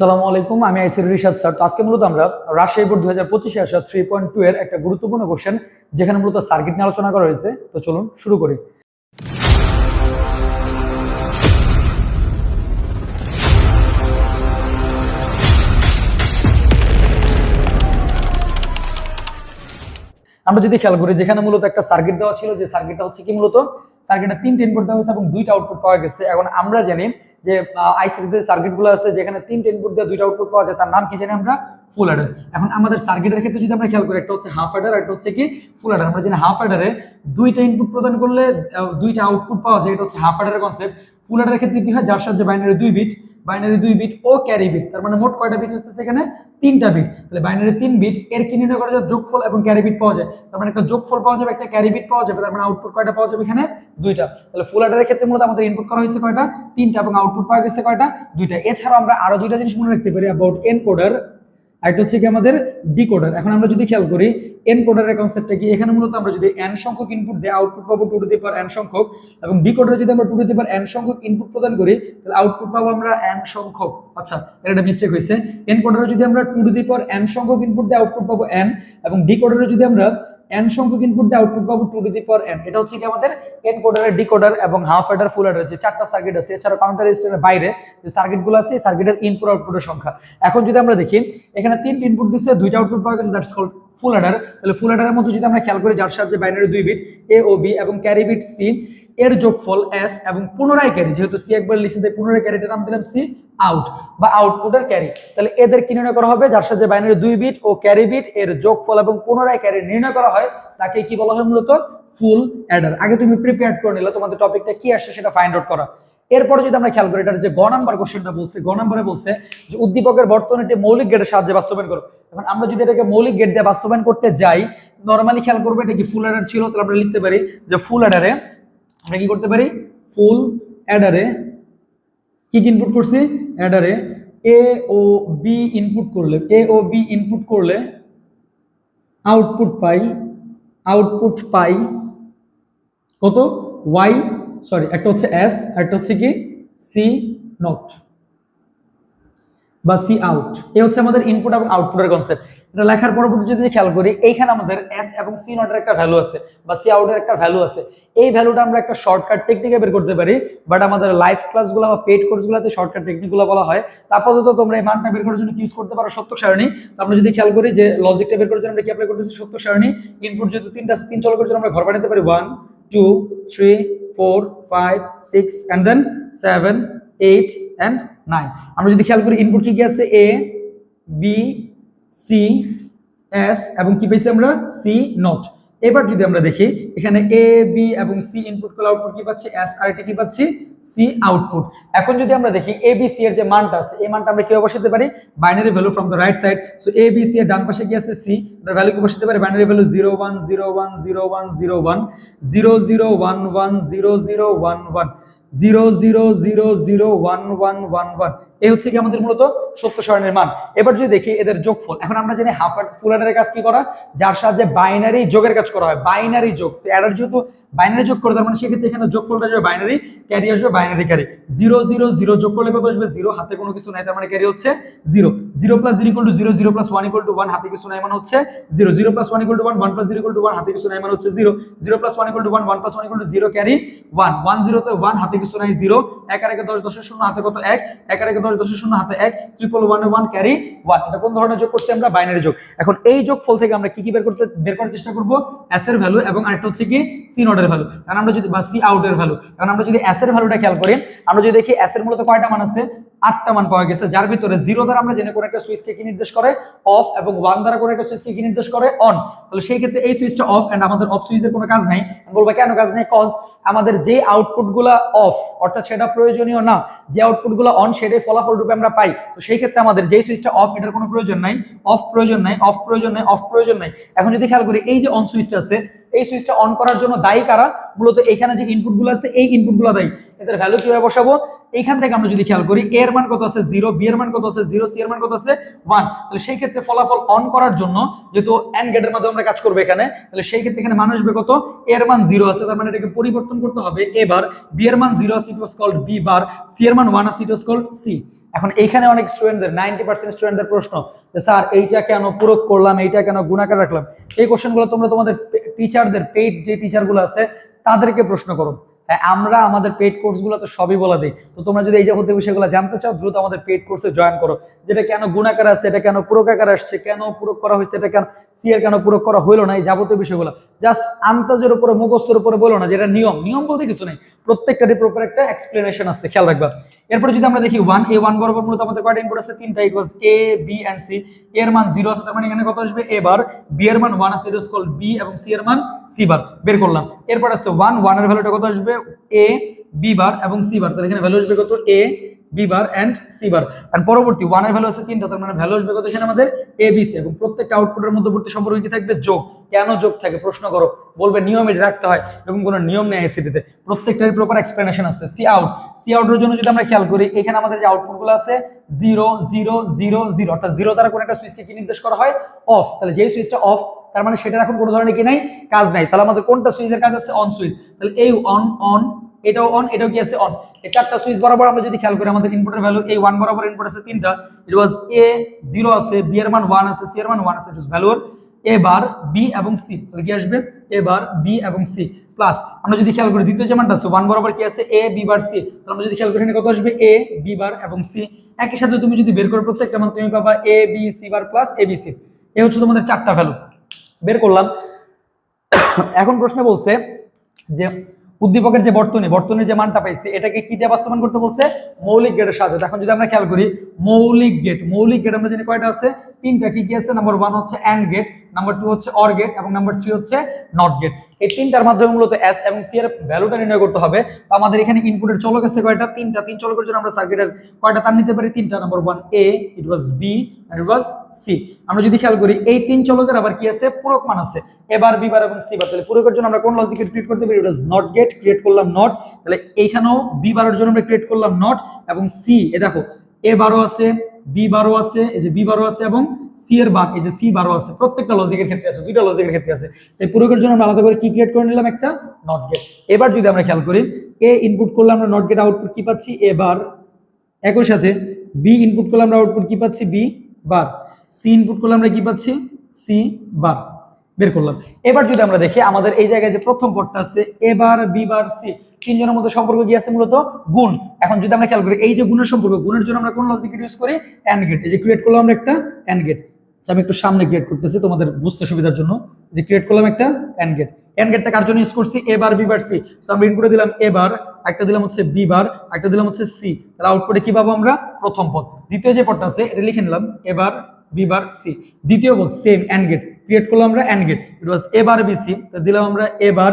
আসসালামু আলাইকুম, আমি আইসির রিশাদ স্যার। তো আজকে মূলত আমরা রাজশাহী বোর্ড দুই হাজার পঁচিশে আসা থ্রি পয়েন্ট টু এর একটা গুরুত্বপূর্ণ কোশ্চেন যেখানে মূলত সার্কিট নিয়ে আলোচনা করা হয়েছে। তো চলুন শুরু করি। আমরা যদি খেয়াল করি, যেখানে মূলত একটা সার্কিট দেওয়া ছিল, যে সার্কিটটা হচ্ছে কি মূলত? সার্কিটে তিনটে ইনপুট দেওয়া হয়েছে এবং দুইটা আউটপুট পাওয়া গেছে। এখন আমরা জানি যে আইসির যে সার্কিটগুলো আছে, যেখানে তিনটে ইনপুট দিয়ে দুইটা আউটপুট পাওয়া যায়, তার নাম কি জানি আমরা? ফুল অ্যাডার এখন আমাদের সার্কিটের ক্ষেত্রে যদি আমরা খেয়াল করি, একটা হচ্ছে হাফ অ্যাডার একটা হচ্ছে কি ফুল অ্যাডার আমরা জানি হাফ অ্যাডারে দুইটা ইনপুট প্রদান করলে দুইটা আউটপুট পাওয়া যায়, এটা হচ্ছে হাফ অ্যাডারের কনসেপ্ট ফুল অ্যাডারের ক্ষেত্রে কি হয়? যার সাহায্যে বাইনারি দুই বিট বাইনারি দুই বিট ও ক্যারি বিট তার মানে মোট কয়টা বিট হচ্ছে সেখানে? তিনটা বিট তাহলে বাইনারি তিন বিট এর কি নির্ণয় করা যায়? যোগফল এবং ক্যারি বিট পাওয়া যায়। তার মানে একটা যোগফল পাওয়া যাবে, একটা ক্যারি বিট পাওয়া যাবে, তার মানে আউটপুট কয়টা পাওয়া যাবে এখানে? দুইটা। তাহলে ফুল অর্ডারের ক্ষেত্রে মূলত আমাদের ইনপুট করা হয়েছে কয়টা? তিনটা এবং আউটপুট পাওয়া গেছে কয়টা? দুইটা। এছাড়াও আমরা আরও দুইটা জিনিস মনে রাখতে পারি অ্যাবাউট এনকোডার আরেকটা হচ্ছে কি আমাদের ডিকোডার। এখন আমরা যদি খেয়াল করি, এনকোডারের কনসেপ্টটা কি? এখানে মূলত আমরা যদি এন সংখ্যক ইনপুট দিয়ে আউটপুট পাবো two to the power n সংখ্যক, এবং ডিকোডারে যদি আমরা two to the power n সংখ্যক ইনপুট প্রদান করি, তাহলে আউটপুট পাবো আমরা এন সংখ্যক। আচ্ছা এটা একটা মিস্টেক হয়েছে। এনকোডারে যদি আমরা two to the power n সংখ্যক ইনপুট দিয়ে আউটপুট পাবো এন এবং ডিকোডারে যদি আমরা এন সংখ্যক ইনপুট দিয়ে আউটপুট পাবো two to the power n এটা হচ্ছে কি আমাদের এনকোডারের ডিকোডার এবং হাফ এডার ফুল এডার যে চারটা সার্কিট আছে। এছাড়া কাউন্টার রেজিস্টারের বাইরে যে সার্কিটগুলো আছে, এই সার্কিটের ইনপুট আউটপুটের সংখ্যা। এখন যদি আমরা দেখি, এখানে তিন ইনপুট দিচ্ছে দুইটা আউটপুট পাওয়া গেছে দ্যাটস কল্ড ফুল এডার তাহলে ফুল এডারের মধ্যে যদি আমরা খেয়াল করি, যার সাহায্যে বাইনারি দুই বিট এ ও বি এবং ক্যারি বিট সি এর যোগফল এস এবং পুনরায় ক্যারি যেহেতু সি একবার লিখছে, তাই পুনরায় ক্যারিটার নাম দিলাম সি আউট বা আউটপুটের ক্যারি তাহলে এদের কি নির্ণয় করা হবে? যার সাথে বাইনারি দুই বিট ও ক্যারি বিট এর যোগফল এবং পুনরায় ক্যারি নির্ণয় করা হয়, তাকে কি বলা হয় মূলত? ফুল অ্যাডার আগে তুমি প্রিপেয়ার করে নিলে, তোমাদের টপিকটা কি আসছে সেটা ফাইন্ড আউট করা। এরপরে যদি আমরা খেয়াল করি, এটার যে গ নাম্বার কোশ্চেনটা বলছে, গ নাম্বারে বলছে যে উদ্দীপকের বর্তমান এটি মৌলিক গেটের সাহায্যে বাস্তবায়ন করো। এখন আমরা যদি এটাকে মৌলিক গেট দিয়ে বাস্তবায়ন করতে যাই নর্মালি খেয়াল করব এটা কি ফুল অ্যাডার ছিল, তাহলে আমরা লিখতে পারি যে ফুল অ্যাডারে আমরা কি করতে পারি? ফুল অ্যাডারে কি কি ইনপুট করছি? অ্যাডারে এ ও বি ইনপুট করলে এ ও বি ইনপুট করলে আউটপুট পাই আউটপুট পাই কত? ওয়াই সরি একটা হচ্ছে এস একটা হচ্ছে কি? সি নট বা সি আউট এ হচ্ছে আমাদের ইনপুট এবং আউটপুটের কনসেপ্ট এটা লেখার পরবর্তী যদি খেয়াল করি, এইখানে আমাদের এস এবং সি নটের একটা ভ্যালু আছে বা সি আউটের একটা ভ্যালু আছে। এই ভ্যালুটা আমরা একটা শর্টকাট টেকনিকে বের করতে পারি বাট আমাদের লাইভ ক্লাসগুলো বা পেড কোর্সগুলোতে শর্টকাট টেকনিকগুলো বলা হয়। আপাতত তোমরা এই মানটা বের করার জন্য ইউজ করতে পারো সত্য সারণী। আমরা যদি খেয়াল করি যে লজিকটা বের করার জন্য আমরা কি অ্যাপ্লাই করতেছি সত্য সারণী। ইনপুট যেহেতু তিনটা তিন চল করার জন্য আমরা ঘর বানাতে পারি। One two three four five six and then seven eight and nine আমরা যদি খেয়াল করি ইনপুট কি কি আছে? এ বি সি এস এবং কি পেয়েছি আমরা? সি নট এবার যদি আমরা দেখি, এখানে এ বি এবং সি ইনপুট করলে আউটপুট কি পাচ্ছি? এস আর এটা কি পাচ্ছি? সি আউটপুট এখন যদি আমরা দেখি এ বি সি এর যে মানটা আছে, এই মানটা আমরা কীভাবে বসাতে পারি? Binary value from the right side so A B C এর ডান পাশে কি আছে? সি তার ভ্যালু কি বসাতে পারি? Binary value zero one zero one zero one zero one zero zero one one zero zero one one zero zero zero zero one one one one এই হচ্ছে কি আমাদের মূলত সত্য সারণের মান। এবার যদি দেখি এদের যোগফল, এখন আমরা জানি হাফ ফুল কাজ কি করা? যার সাহায্যে বাইনারি যোগের কাজ করা হয়। বাইনারি যোগ, তো যেহেতু বাইনারি যোগ করে, তার মানে সেক্ষেত্রে এখানে যোগফলটা আসবে বাইনারি ক্যারি আসবে binary carry zero zero zero যোগ করলে কত আসবে? জিরো হাতে কোনো কিছু নাই, তার মানে ক্যারি হচ্ছে zero zero plus zero equal to zero zero plus one equal to one হাতে কিছু নাই মানে হচ্ছে zero zero plus one equal to one one plus zero equal to one হাতে কিছু নাই মানে হচ্ছে zero zero plus one equal to one one plus one equal to zero carry one one জিরোতে ওয়ান হাতে কিছু নাই জিরো এক আর একে দশ, দশের শূন্য, হাতে কত? এক। এক আর একে ওয়ান ক্যারি ওয়ান এটা কোন ধরনের যোগ করছি আমরা? বাইনারি যোগ। এখন এই থেকে আমরা কি কি বের বের করার চেষ্টা করব? এর ভ্যালু এবং আরেকটা হচ্ছে কি সি ভ্যালু কারণ আমরা যদি সি আউটের ভ্যালু কারণ আমরা যদি খেয়াল করি, আমরা যদি দেখি এস এর মূলত কয়টা মান আছে? আটটা মান পাওয়া গেছে, যার ভিতরে জিরো দ্বারা আমরা জেনে কোন একটা সুইচকে কি নির্দেশ করে? অফ এবং ওয়ান দ্বারা কোন একটা সুইচকে কি নির্দেশ করে? অন তাহলে সেই ক্ষেত্রে এই সুইচটা অফ এন্ড আমাদের অফ সুইচের কোনো কাজ নাই। বলব কেন কাজ নেই? কজ আমাদের যে আউটপুটগুলা অফ অর্থাৎ সেটা প্রয়োজনীয় না, যে আউটপুটগুলো অন সেটাই ফলাফল রূপে আমরা পাই। তো সেই ক্ষেত্রে আমাদের যে সুইচটা অফ এটার কোনো প্রয়োজন নাই। অফ প্রয়োজন নাই অফ প্রয়োজন নাই অফ প্রয়োজন নাই। এখন যদি খেয়াল করি, এই যে অন সুইচটা আছে, এই সুইচটা অন করার জন্য দায়ী কারা? মূলত এখানে যে ইনপুটগুলো আছে, এই ইনপুটগুলো দায়ী। এদের ভ্যালু কীভাবে বসাবো? এইখান থেকে আমরা যদি খেয়াল করি এর মান কত আছে? জিরো বি এর মান কত আছে? জিরো সি এর মান কত আছে? ওয়ান তাহলে সেই ক্ষেত্রে ফলাফল অন করার জন্য, যেহেতু এন্ড গেটের মাধ্যমে আমরা কাজ করব এখানে, তাহলে সেই ক্ষেত্রে এখানে মান আসবে কত? এর মান জিরো আছে, তার মানে এটাকে পরিবর্তন করতে হবে এবার বি এর মান জিরো আছে it was called B bar C এর মান ওয়ান আছে ইট ওয়াজ কল্ড সি এখন এইখানে অনেক স্টুডেন্টদের নাইনটি পার্সেন্ট স্টুডেন্টদের প্রশ্ন যে, স্যার, এইটা কেন পূরক করলাম? এইটা কেন গুণাকার রাখলাম? এই কোশ্চেনগুলো তোমরা তোমাদের টিচারদের পেইড যে টিচারগুলো আছে, তাদেরকে প্রশ্ন করো। হ্যাঁ, আমরা আমাদের পেড কোর্সগুলো তো সবই বলা দিই। তো তোমরা যদি এই যাবতীয় বিষয়গুলো জানতে চাও দ্রুত আমাদের পেড কোর্সে জয়েন করো। যেটা কেন গুণাকার আসছে এটা কেন পুরকাকার আসছে কেন পূরক করা হয়েছে এটা কেন সি কেন পূরক করা হইল না এই যাবতীয় বিষয়গুলো। জাস্ট আন্তাজের উপরে, মুখস্থের উপরে বলো না যেটা নিয়ম। নিয়ম বলতে কিছু নেই। প্রত্যেকটারই প্রপার একটা এক্সপ্লেনেশন আছে, খেয়াল রাখবা। এরপরে যদি আমরা দেখি ওয়ান এ ওয়ান বরাবর মূলত আমাদের কয়টা ইনপুট আছে? তিনটা equals A B and C এর মান জিরো আছে, তার মানে এখানে কত আসবে? এ বার বি এর মান ওয়ান আছে ইট কল বি এবং সি এর মান সি বার বের করলাম। এরপর আছে ওয়ান ওয়ানের ভ্যালুটা কত আসবে? এ বি বার এবং সি বার তাহলে এখানে ভ্যালু আসবে কত? A B bar and C bar and পরবর্তী ওয়ানের ভ্যালু আছে তিনটা, তার মানে ভ্যালু আসবে কত এখানে আমাদের? এ বি সি এবং প্রত্যেকটা আউটপুটের মধ্যবর্তী সম্পর্ক কি থাকবে? যোগ। কেন যোগ থাকে? প্রশ্ন করো। বলবে নিয়ম রাখতে হয় এবং কোনো নিয়ম নেই এসিটিতে প্রত্যেকটারই প্রপার এক্সপ্লেনেশন আছে। সি আউট সি আউটের জন্য যদি আমরা খেয়াল করি, এখানে আমাদের যে আউটপুটগুলো আছে জিরো জিরো জিরো জিরো অর্থাৎ জিরো দ্বারা কোনো একটা সুইচকে কি নির্দেশ করা হয়? অফ তাহলে যেই সুইচটা অফ তার মানে সেটার এখন কোনো ধরনের কি নাই? কাজ নাই। তাহলে আমাদের কোনটা সুইচের কাজ আছে? অন সুইচ তাহলে এই অন অন এটাও অন এটাও কি আছে অন এই চারটা সুইচ বরাবর আমরা যদি খেয়াল করি, আমাদের ইনপুটের ভ্যালু এই ওয়ান বরাবর ইনপুট আছে তিনটা। ইট ওয়াজ এ জিরো আছে বি এর মান ওয়ান আছে সি এর মান ওয়ান আছে it value A bar B এবং সি তাহলে কি আসবে? এ বার বি এবং সি প্লাস আমরা যদি খেয়াল করি, দ্বিতীয় যে মানটা আছে ওয়ান বরাবর কি আছে? এ বি বার সি তাহলে আমরা যদি খেয়াল করি কত আসবে? এ বি বার এবং সি একই সাথে তুমি যদি বের করো প্রত্যেকটা মান, তুমি পাবা A B C bar plus A B C এই হচ্ছে তোমাদের চারটা ভ্যালু বের করলাম। এখন প্রশ্ন বলছে যে উদ্দীপকের যে বর্তনী, বর্তনীর যে মানটা পাইছে, এটাকে কি দিয়ে বাস্তবায়ন করতে বলছে? মৌলিক গেটের সাহায্যে। এখন যদি আমরা খেয়াল করি, মৌলিক গেট মৌলিক গেট আমরা জানি কয়টা আছে? তিনটা কি কি আছে? নাম্বার ওয়ান হচ্ছে অ্যান্ড গেট নাম্বার টু হচ্ছে অর গেট এবং নাম্বার থ্রি হচ্ছে নট গেট এই তিনটার মাধ্যমে মূলত এস এবং সি এর ভ্যালুটা নির্ণয় করতে হবে। তো আমাদের এখানে ইনপুটের চলক আছে কয়টা? তিনটা। তিন চলকের জন্য আমরা সার্কিটের কয়টা তার নিতে পারি? তিনটা। Number one A it was B it was C আমরা যদি খেয়াল করি, এই তিন চলকের আবার কি আছে? পূরক মান আছে। এবার বি বার এবং সি বার তাহলে পূরকের জন্য আমরা কোন লজিক ক্রিয়েট করতে পারি? It was not gate create করলাম নট তাহলে এইখানেও বি বারের জন্য আমরা ক্রিয়েট করলাম নট এবং সি এ দেখো এ বারো আছে বি বারো আছে, এই যে বি বারো আছে এবং সি এর বার এই যে সি বারো আছে, প্রত্যেকটা লজিকের ক্ষেত্রে আছে, দুইটা লজিকের ক্ষেত্রে আছে। এই পূরকের জন্য আমরা আলাদা করে কি ক্রিয়েট করে নিলাম? একটা নট গেট এবার যদি আমরা খেয়াল করি এ ইনপুট করলে আমরা নট গেট আউটপুট কি পাচ্ছি? এ বার একই সাথে বি ইনপুট করলে আমরা আউটপুট কি পাচ্ছি? বি বার সি ইনপুট করলে আমরা কি পাচ্ছি? সি বার বের করলাম। এবার যদি আমরা দেখি, আমাদের এই জায়গায় যে প্রথম পদটা আছে এবার বি বার সি তিনজনের মধ্যে সম্পর্ক কি আছে মূলত? গুণ। এখন যদি আমরা খেয়াল করি, এই যে গুণের সম্পর্ক, গুণের জন্য আমরা কোন লজিক ইউজ করি? অ্যান্ড গেট এই যে ক্রিয়েট করলাম আমরা একটা অ্যান্ড গেট আমি একটু সামনে ক্রিয়েট করতেছি তোমাদের বুঝতে সুবিধার জন্য। যে ক্রিয়েট করলাম একটা অ্যান্ড গেট অ্যান্ড গেটটা কার জন্য ইউজ করছি? এবার বি বার সি সো আমরা ইনপুটে দিলাম এবার একটা দিলাম হচ্ছে বি বার একটা দিলাম হচ্ছে সি তাহলে আউটপুটে কি পাবো আমরা? প্রথম পদ। দ্বিতীয় যে পদটা আছে, এটা লিখে নিলাম। এবার বি বার সি দ্বিতীয় পদ সেম অ্যান্ড গেট ক্রিয়েট করলাম আমরা অ্যান্ড গেট ইট ওয়াজ এবার বি সি দিলাম আমরা এবার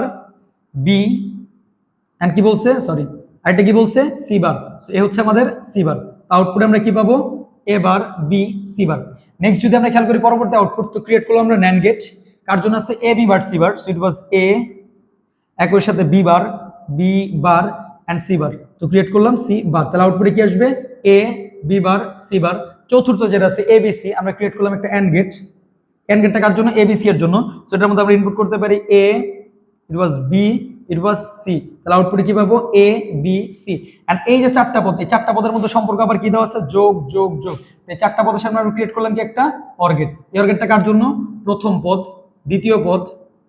বি অ্যান্ড কি বলছে? সরি আরেকটা কি বলছে? সি বার এ হচ্ছে আমাদের সি বার আউটপুটে আমরা কি পাবো? A bar B C bar next যদি আমরা খেয়াল করি, পরবর্তী আউটপুট তো ক্রিয়েট করলাম আমরা ন্যান্ড গেট কার জন্য আছে? A B bar C bar so it was A একই সাথে B bar B bar and C bar তো ক্রিয়েট করলাম সি বার তাহলে আউটপুটে কি আসবে? এ বি বার সি বার চতুর্থ যেটা আছে এ বি সি আমরা ক্রিয়েট করলাম একটা অ্যান্ড গেট অ্যান্ড গেটটা কার জন্য? এ বি সি এর জন্য। সো এটার মধ্যে আমরা ইনপুট করতে পারি এ it was B it was C তাহলে আউটপুটে কি পাবো? এ বি সি অ্যান্ড এই যে চারটা পদ, এই চারটা পদের মধ্যে সম্পর্ক আবার কি দেওয়া আছে? যোগ যোগ যোগ। এই চারটা পদের সামনে আমরা ক্রিয়েট করলাম কি একটা? অর্গেট এই অর্গেটটা কার জন্য? প্রথম পদ, দ্বিতীয় পদ,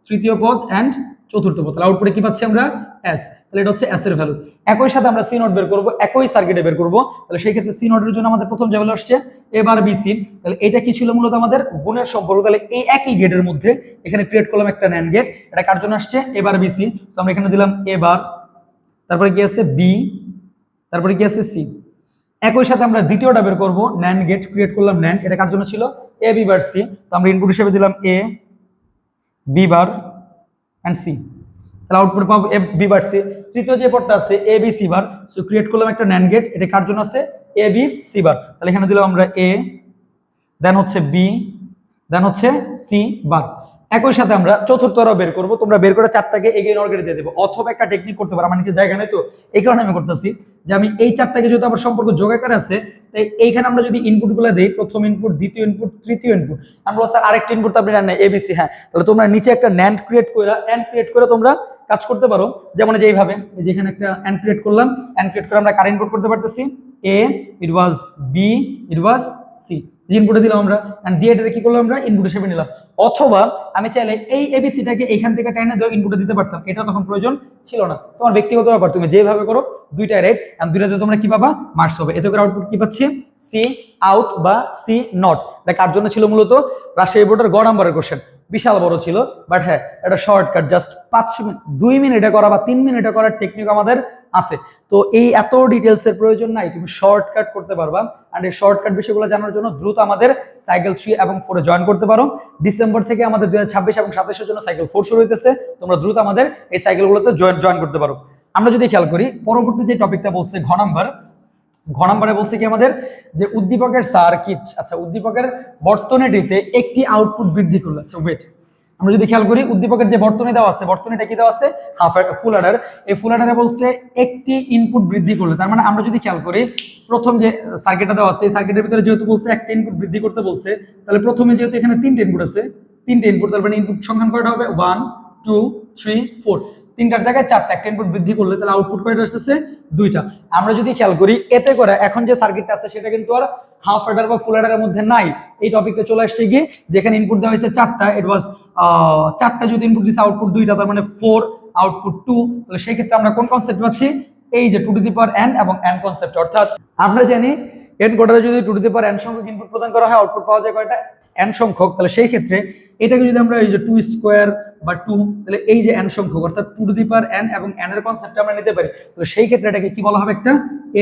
তৃতীয় পদ অ্যান্ড চতুর্থ তাহলে আউটপুটে কি পাচ্ছি আমরা? এস তাহলে এটা হচ্ছে এস এর ভ্যালু একই সাথে আমরা সি নোট বের করব, একই সার্কিটে বের করব। তাহলে সেই ক্ষেত্রে সি নোটের জন্য আমাদের প্রথম যে ভ্যালু আসছে, এবার বি সি তাহলে এটা কি ছিল মূলত আমাদের? গুণের সম্পর্ক। তাহলে এই একই গেটের মধ্যে এখানে ক্রিয়েট করলাম একটা ন্যান্ড গেট এটা কার জন্য আসছে? এবার বি সি তো আমরা এখানে দিলাম এবার। তারপরে কি আছে? বি তারপরে কি আছে? সি একই সাথে আমরা দ্বিতীয়টা বের করব ন্যান্ড গেট ক্রিয়েট করলাম ন্যান্ড এটা কার জন্য ছিল? এ বি বার সি তো আমরা ইনপুট হিসেবে দিলাম A B bar and C তাহলে আউটপুট পাবো এ বি বার সি তৃতীয় যে পদটা আছে A B C bar so create করলাম একটা ন্যান্ড গেট এটা কার জন্য আছে? এ বি সি বার তাহলে এখানে দিলাম আমরা এ দেন হচ্ছে বি দেন হচ্ছে সি বার একই সাথে আমরা চতুর্থরা বের করব। তোমরা বের করে চারটাকে এগিয়ে নর্গেটে দিয়ে দেবো। অথবা একটা টেকনিক করতে পারো। আমার নিচে জায়গা নেই তো। এই কারণে আমি করতেছি যে আমি এই চারটাকে যেহেতু আমার সম্পর্ক যোগাকার আছে এইখানে আমরা যদি ইনপুটগুলো দিই, প্রথম ইনপুট দ্বিতীয় ইনপুট তৃতীয় ইনপুট আমরা স্যার আরেকটা ইনপুট তো আপনি জানেন এবিসি হ্যাঁ। তাহলে তোমরা নিচে একটা ন্যান্ড ক্রিয়েট করে অ্যান্ড ক্রিয়েট করে তোমরা কাজ করতে পারো। যেমন যে যেইভাবে যেখানে একটা অ্যান্ড ক্রিয়েট করলাম অ্যান্ড ক্রিয়েট করে আমরা কারেন্ট ইনপুট করতে পারতেছি। এ it was B it was C ইনপুটে দিলাম আমরা এন্ড দিয়ে এটা কি করলাম আমরা ইনপুট হিসেবে নিলাম। অথবা আমি চাইলে এই এবিসিটাকে এখান থেকে টাইনা দিয়ে ইনপুটে দিতে পারতাম, এটা তখন প্রয়োজন ছিল না। তোমার ব্যক্তিগত ব্যাপার, তুমি যেভাবে করো দুইটা রেট এন্ড দুইটাতে তোমরা কি পাবা? মার্কস হবে এতে করে আউটপুট কি পাচ্ছি? সি আউট বা সি নট এটা কার জন্য ছিল মূলত? রাজশাহী বোর্ডের গ নাম্বারের কোশ্চেন বিশাল বড় ছিল বাট হ্যাঁ এটা শর্টকাট জাস্ট পাঁচ মিনিট দুই মিনিটে করা বা তিন মিনিটে করার টেকনিক আমাদের আছে। তো এই এত ডিটেলস এর প্রয়োজন নাই, তুমি শর্টকাট করতে পারবা। আর এই শর্টকাট বিষয়গুলো জানার জন্য দ্রুত আমাদের সাইকেল থ্রি এবং ফোরে জয়েন করতে পারো। ডিসেম্বর থেকে আমাদের দুই এবং সাতাশের জন্য সাইকেল ফোর শুরু হইতেছে। তোমরা দ্রুত আমাদের এই সাইকেলগুলোতে জয়েন জয়েন করতে পারো। আমরা যদি খেয়াল করি, পরবর্তী যে টপিকটা বলছে ঘ নাম্বার, ঘ নাম্বারে বলছে কি আমাদের? যে উদ্দীপকের সার্কিট আচ্ছা উদ্দীপকের বর্তনীটিতে একটি আউটপুট বৃদ্ধি করল। আচ্ছা ওয়েট আমরা যদি খেয়াল করি, উদ্দীপকের যে বর্তনী দেওয়া আছে, বর্তনীটা কি দেওয়া আছে? হাফ ফুল অ্যাডার এই ফুল অ্যাডারে বলছে একটি ইনপুট বৃদ্ধি করলে, তার মানে আমরা যদি খেয়াল করি, প্রথম যে সার্কিটটা দেওয়া আছে, এই সার্কিটের ভিতরে যেহেতু বলছে একটা ইনপুট বৃদ্ধি করতে বলছে, তাহলে প্রথমে যেহেতু এখানে তিনটে ইনপুট আছে, তিনটে ইনপুট তার মানে ইনপুট সংখ্যান কয়টা হবে? ওয়ান টু থ্রি ফোর তিনটার জায়গায় চারটা, একটা ইনপুট বৃদ্ধি করলে তাহলে আউটপুট কয়টা আসতেছে? দুইটা। আমরা যদি খেয়াল করি, এতে করে এখন যে সার্কিটটা আছে, সেটা কিন্তু আর হাফ অ্যাডার বা ফুল অ্যাডারের মধ্যে নাই। এই টপিকে চলে আসছে গিয়ে, যেখানে ইনপুট দেওয়া হয়েছে চারটা। ইট ওয়াজ চারটা যদি ইনপুট দিচ্ছে আউটপুট দুইটা, তার মানে ফোর আউটপুট টু তাহলে সেই ক্ষেত্রে আমরা কোন কনসেপ্ট পাচ্ছি? এই যে two to the power n এবং এন কনসেপ্ট অর্থাৎ আমরা জানি এন কোডারে যদি two to the power n সংখ্যক ইনপুট প্রদান করা হয় আউটপুট পাওয়া যায় কয়টা? এন সংখ্যক। তাহলে সেই ক্ষেত্রে এটাকে যদি আমরা এই যে টু স্কোয়ার বা টু তাহলে এই যে এন সংখ্যক, অর্থাৎ two to the power n এবং এন এর কনসেপ্ট আমরা নিতে পারি। তাহলে সেই ক্ষেত্রে এটাকে কি বলা হবে একটা?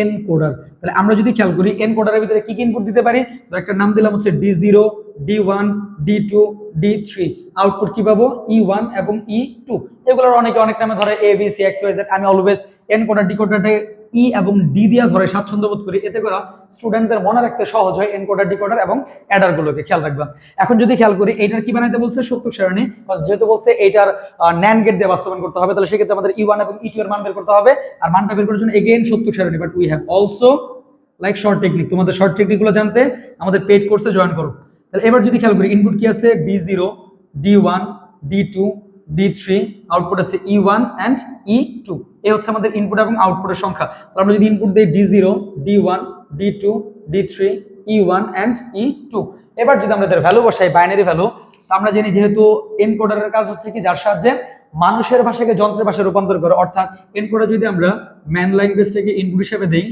এন কোডার তাহলে আমরা যদি খেয়াল করি এন কোডারের ভিতরে কি কি ইনপুট দিতে পারি? তো একটা নাম দিলাম হচ্ছে D zero D one D two D three output কি পাবো? ই ওয়ান এবং ই টু এগুলোর অনেকে অনেক নামে ধরে A B C X Y Z আমি অলওয়েজ এন কোডার ডি কোডারটাকে ই এবং ডি দিয়া ধরে স্বাচ্ছন্দ্য বোধ করি। এতে করে স্টুডেন্টদের মনে রাখতে সহজ হয় এনকোডার ডিকোডার এবং অ্যাডার গুলোকে খেয়াল রাখবা। এখন যদি খেয়াল করি, এইটার কি বানাইতে বলছে? সত্য সারণী যেহেতু বলছে এইটার ন্যান গেট দিয়ে বাস্তবায়ন করতে হবে, তাহলে সেক্ষেত্রে আমাদের ই ওয়ান এবং ই টু এর মান বের করতে হবে। আর মানটা বের করার জন্য এগেইন সত্য সারণী but we have also like short technique তোমাদের শর্ট টেকনিকগুলো জানতে আমাদের পেড কোর্সে জয়েন করো। তাহলে এবার যদি খেয়াল করি ইনপুট কি আছে? B zero D one D two D three output আছে E one and E two এই হচ্ছে আমাদের ইনপুট এবং আউটপুটের সংখ্যা। তাহলে আমরা যদি ইনপুট দিই D zero D one D two D three E one and E two এবার যদি আমরা ভ্যালু বসাই বাইনারি ভ্যালু তো আমরা জানি যেহেতু এনকোডারের কাজ হচ্ছে কি, যার সাহায্যে মানুষের ভাষাকে যন্ত্রের ভাষায় রূপান্তর করে। অর্থাৎ এনকোডার যদি আমরা ম্যান ল্যাঙ্গুয়েজটাকে ইনপুট হিসেবে দিই,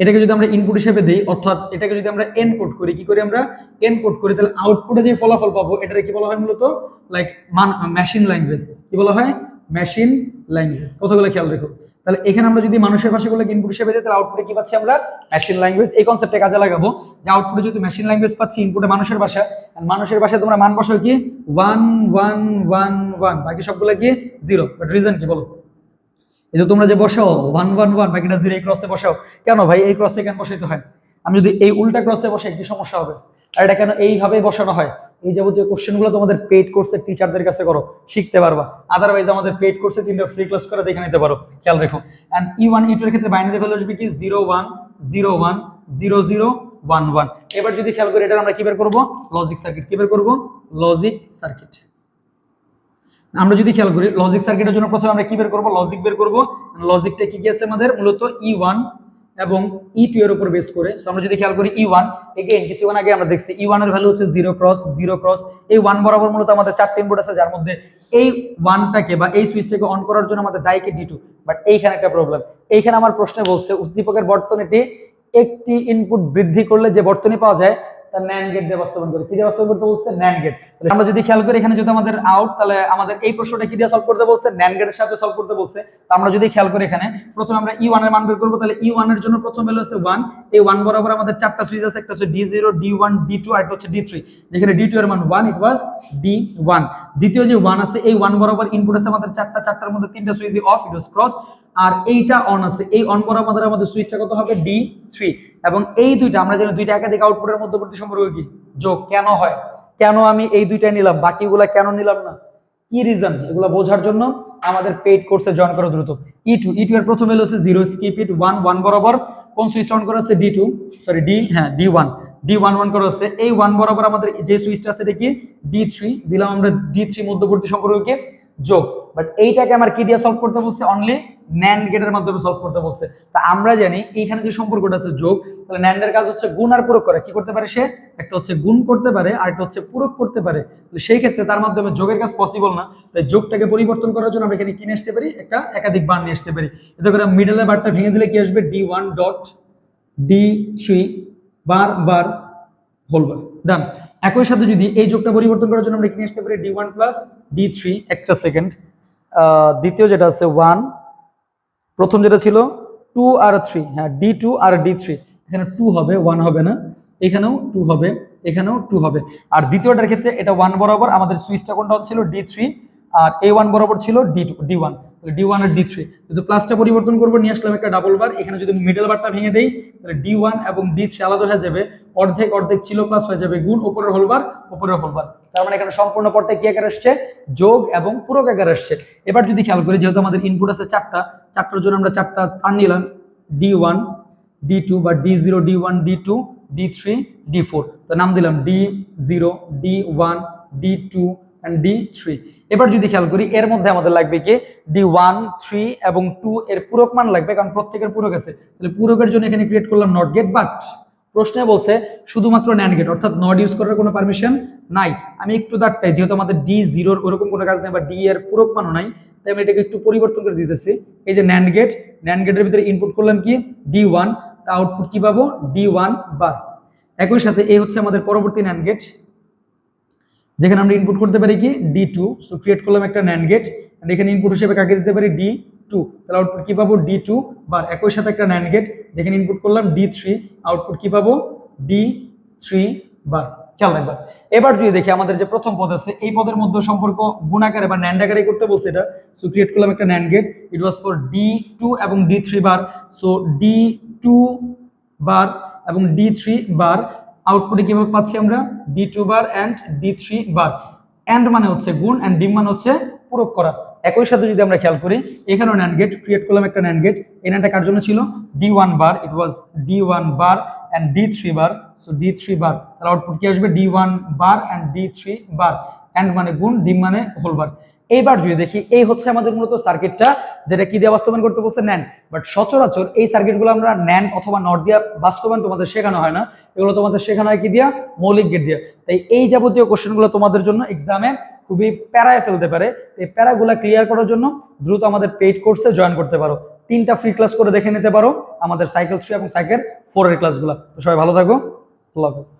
এটাকে যদি আমরা ইনপুট হিসেবে দিই, অর্থাৎ এটাকে যদি আমরা এনকোড করি, কি করি আমরা? এনকোড করি। তাহলে আউটপুটে যে ফলাফল পাবো, এটাকে কি বলা হয় মূলত? লাইক মান মেশিন ল্যাঙ্গুয়েজ কি বলা হয়? মেশিন ল্যাঙ্গুয়েজ কথাগুলো খেয়াল রেখো। তাহলে এখানে আমরা যদি মানুষের ভাষাগুলোকে ইনপুট হিসেবে দিই, তাহলে আউটপুটে কি পাচ্ছি আমরা? মেশিন ল্যাঙ্গুয়েজ এই কনসেপ্টে কাজে লাগাবো যে আউটপুটে যদি মেশিন ল্যাঙ্গুয়েজ পাচ্ছি ইনপুটে মানুষের ভাষা মানুষের ভাষায় তোমরা মান বসাও কি? ওয়ান ওয়ান ওয়ান ওয়ান বাকি সবগুলো কি? জিরো বাট রিজন কি বলো? এই যে তোমরা যে বসাও ওয়ান ওয়ান ওয়ান বাকিটা জিরো এই ক্রসে বসাও। কেন ভাই? এই ক্রসে কেন বসাইতে হয়? আমি যদি এই উল্টা ক্রসে বসাই, কি সমস্যা হবে? আর এটা কেন এইভাবে বসানো হয়? এই যাবতীয় কোশ্চেনগুলো তোমাদের পেড কোর্সের টিচারদের কাছে করো, শিখতে পারবা। আদারওয়াইজ আমাদের পেড কোর্সে তিনটা ফ্রি ক্লাস করে দেখে নিতে পারো। খেয়াল রেখো। And E one E two এর ক্ষেত্রে বাইনারি ভ্যালু আসবে কি? Zero one zero one zero zero one one এবার যদি খেয়াল করি এটা আমরা কি বের করব? লজিক সার্কিট কি বের করব? লজিক সার্কিট আমরা যদি খেয়াল করি লজিক সার্কিটের জন্য প্রথমে আমরা কি বের করব? লজিক বের করব। লজিকটা কি কি আছে আমাদের? মূলত ই ওয়ান এবং ই টু এর উপর বেস করে। সো আমরা যদি খেয়াল করি ই ওয়ান এগেইন কিছুক্ষণ আগে আমরা দেখছি ই ওয়ানের ভ্যালু হচ্ছে জিরো ক্রস জিরো ক্রস এই ওয়ান বরাবর মূলত আমাদের চারটে ইনপুট আছে, যার মধ্যে এই ওয়ানটাকে বা এই সুইচটাকে অন করার জন্য আমাদের দায়কে ডি টু বাট এইখানে একটা প্রবলেম এইখানে আমার প্রশ্নে বলছে, উদ্দীপকের বর্তনীটি একটি ইনপুট বৃদ্ধি করলে যে বর্তনী পাওয়া যায় তার ন্যান্ড গেট দিয়ে বাস্তবায়ন করে। কি দিয়ে বাস্তবায়ন করতে বলছে? ন্যান্ড গেট আমরা যদি খেয়াল করি, এখানে যদি আমাদের আউট তাহলে আমাদের এই প্রশ্নটা কি দিয়ে সলভ করতে বলছে? ন্যান্ড গেটের সাথে সলভ করতে বলছে। আমরা যদি খেয়াল করি এখানে, প্রথমে আমরা ই ওয়ানের মান বের করব। তাহলে ই এর জন্য প্রথম ভ্যালু হচ্ছে ওয়ান এই ওয়ান বরাবর আমাদের চারটা সুইচ আছে। একটা হচ্ছে D zero D one D two আর একটা হচ্ছে ডি থ্রি যেখানে ডি টু এর মান one it was D one দ্বিতীয় যে ওয়ান আছে, এই ওয়ান বরাবর ইনপুট আছে আমাদের চারটা, চারটার মধ্যে তিনটা switch off it was cross আর এইটা অন আছে। এই অন বরাবর আমাদের আমাদের সুইচটা কত হবে? ডি থ্রি এবং এই দুইটা, আমরা জানি দুইটা একাধিক আউটপুটের মধ্যবর্তী সম্পর্ক কি? যোগ। কেন হয়? কেন আমি এই দুইটা নিলাম? বাকিগুলা কেন নিলাম না? কি রিজন এগুলো বোঝার জন্য আমাদের পেইড কোর্সে জয়েন করো দ্রুত। ই টু ই টু এর প্রথম হচ্ছে zero skip it one one বরাবর। কোন সুইচটা অন করা আছে ডি টু সরি ডি হ্যাঁ D one D one one করা আছে এই ওয়ান বরাবর আমাদের যে সুইচটা আছে এটা কি? ডি থ্রি দিলাম আমরা ডি থ্রি মধ্যবর্তী সম্পর্ককে যোগ। বাট এইটাকে আমার কি দিয়ে সলভ করতে বলছে? অনলি ন্যান্ড গেটের মাধ্যমে সলভ করতে বলছে। তা আমরা জানি এইখানে যে সম্পর্কটা আছে যোগ, তাহলে ন্যান্ডের কাজ হচ্ছে গুণ আর পূরক করা। কি করতে পারে সে? একটা হচ্ছে গুণ করতে পারে, আর একটা হচ্ছে পূরক করতে পারে। তো সেই ক্ষেত্রে তার মাধ্যমে যোগের কাজ পসিবল না। তাই যোগটাকে পরিবর্তন করার জন্য আমরা এখানে কিনে আসতে পারি? একটা একাধিক বার নিয়ে আসতে পারি। এতে করে মিডলের বারটা ভেঙে দিলে কি আসবে? D one dot D three bar bar whole bar ডান একই সাথে যদি এই যোগটা পরিবর্তন করার জন্য আমরা কিনে আসতে পারি? D one plus D three একটা সেকেন্ড দ্বিতীয় যেটা আছে ওয়ান প্রথম যেটা ছিল টু আর থ্রি হ্যাঁ ডি টু আর ডি থ্রি এখানে টু হবে ওয়ান হবে না। এখানেও টু হবে, এখানেও টু হবে। আর দ্বিতীয়টার ক্ষেত্রে এটা ওয়ান বরাবর, আমাদের সুইচটা কোনটা ছিল ডি থ্রি আর এ ওয়ান বরাবর ছিল D two D one D one আর ডি থ্রি যদি প্লাসটা পরিবর্তন করব, নিয়ে আসলাম একটা ডাবল বার এখানে যদি মিডল বারটা ভেঙে দেই, তাহলে ডি ওয়ান এবং ডি থ্রি আলাদা হয়ে যাবে। অর্ধেক অর্ধেক ছিল প্লাস হয়ে যাবে। গুণ উপরের হোলবার উপরের হোলবার তার মানে এখানে সম্পূর্ণ পদটা কি আকার আসছে? যোগ এবং পূরক আকার আসছে। এবার যদি খেয়াল করি, যেহেতু আমাদের ইনপুট আছে চারটা, চারটার জন্য আমরা চারটা তার নিলাম। ডি ওয়ান ডি টু বা D zero D one D two D three D four তো নাম দিলাম D zero D one D two and D three এবার যদি খেয়াল করি, এর মধ্যে আমাদের লাগবে কি? ডি ওয়ান থ্রি এবং টু এর পূরক মান লাগবে, কারণ প্রত্যেকের পূরক আছে। তাহলে পূরকের জন্য এখানে ক্রিয়েট করলাম নট গেট বাট প্রশ্নে বলছে শুধুমাত্র ন্যান্ড গেট অর্থাৎ নট ইউজ করার কোনো পারমিশন নাই। আমি একটু দাঁড়টাই যেহেতু আমাদের ডি জিরোর ওরকম কোনো কাজ নেই বা ডি এর পূরক মানও নাই, তাই আমি এটাকে একটু পরিবর্তন করে দিতেছি। এই যে ন্যান্ড গেট ন্যান্ড গেটের ভিতরে ইনপুট করলাম কি? ডি ওয়ান তা আউটপুট কি পাবো? ডি ওয়ান বার একই সাথে এই হচ্ছে আমাদের পরবর্তী ন্যান্ড গেট যেখানে আমরা ইনপুট করতে পারি কি? ডি টু সো ক্রিয়েট করলাম একটা ন্যান্ড গেট এখানে ইনপুট হিসেবে কাকে দিতে পারি? ডি টু তাহলে আউটপুট কি পাবো? ডি টু বার একই সাথে একটা ন্যান্ড গেট যেখানে ইনপুট করলাম ডি থ্রি আউটপুট কি পাবো? ডি থ্রি বার খেয়াল রাখবা। এবার যদি দেখি আমাদের যে প্রথম পদ আছে, এই পদের মধ্যে সম্পর্ক গুণাকারে বা ন্যান্ড আকারে করতে বলছে এটা। সো ক্রিয়েট করলাম একটা NAND gate it was for D two এবং D three bar. So D two bar এবং ডি থ্রি বার। আউটপুটে কীভাবে পাচ্ছি আমরা? D two bar and D three bar. And মানে হচ্ছে গুণ অ্যান্ড ডিম মানে হচ্ছে পূরক করা। একই সাথে যদি আমরা খেয়াল করি, এখানেও ন্যান্ড গেট ক্রিয়েট করলাম একটা ন্যান্ড গেট এই ন্যান্ডটা কার জন্য ছিল? D one bar it was D one bar and D three bar so D three bar তাহলে আউটপুট কি আসবে? D one bar and D three bar and মানে গুণ ডিম মানে হোল বার এইবার যদি দেখি, এই হচ্ছে আমাদের মূলত সার্কিটটা যেটা কি দিয়ে বাস্তবায়ন করতে বলছে ন্যান বাট সচরাচর এই সার্কিটগুলো আমরা ন্যান অথবা নট দিয়া বাস্তবায়ন তোমাদের শেখানো হয় না। এগুলো তোমাদের শেখানো হয় কি দিয়া? মৌলিক গেট দিয়া। তাই এই যাবতীয় কোশ্চেনগুলো তোমাদের জন্য এক্সামে খুবই প্যারায় ফেলতে পারে। এই প্যারাগুলো ক্লিয়ার করার জন্য দ্রুত আমাদের পেইড কোর্সে জয়েন করতে পারো। তিনটা ফ্রি ক্লাস করে দেখে নিতে পারো আমাদের সাইকেল থ্রি এবং সাইকেল ফোরের ক্লাসগুলো সবাই ভালো থাকো। আল্লাহ হাফেজ।